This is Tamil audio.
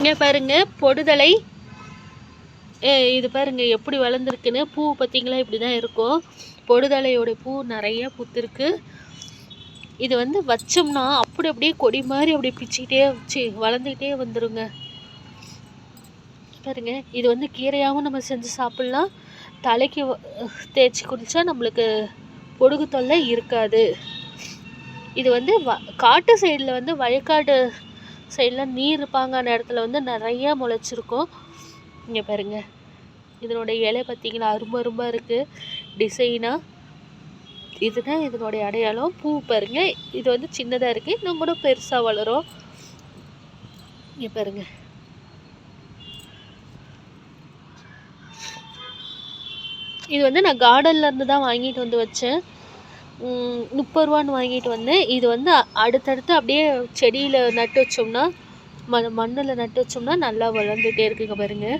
இங்கே பாருங்க பொடுதலை. இது பாருங்க எப்படி வளர்ந்துருக்குன்னு. பூ பார்த்தீங்களா? இப்படி தான் இருக்கும். பொடுதலையோட பூ நிறைய பூத்துருக்கு. இது வந்து வச்சோம்னா அப்படி அப்படியே கொடி மாதிரி அப்படியே பிச்சுக்கிட்டே வச்சு வளர்ந்துக்கிட்டே வந்துருங்க. பாருங்க இது வந்து கீரையாகவும் நம்ம செஞ்சு சாப்பிட்லாம். தலைக்கு தேய்ச்சி குடித்தா நம்மளுக்கு பொடுகு தொல்லை இருக்காது. இது வந்து வ காட்டு சைடில் வந்து வயக்காடு சைடில் நீர் இருப்பாங்கான இடத்துல வந்து நிறைய முளைச்சிருக்கும். இங்கே பாருங்க. இதனுடைய இலை பார்த்திங்கன்னா அரும்ப அரும்பா இருக்குது டிசைனாக இதுதான் இதனுடைய அடையாளம். பூ பாருங்க. இது வந்து சின்னதாக இருக்குது இன்னும் கூட பெருசாக வளரும். இங்கே பாருங்க. இது வந்து நான் கார்டன்லேருந்து தான் வாங்கிட்டு வந்து வச்சேன். முப்பது ரூபான்னு வாங்கிட்டு வந்து இது வந்து அடுத்தடுத்து அப்படியே செடியில் நட்டு வச்சோம்னா ம மண்ணில் நட்டு வச்சோம்னா நல்லா வளர்ந்துட்டே இருக்குங்க பாருங்கள்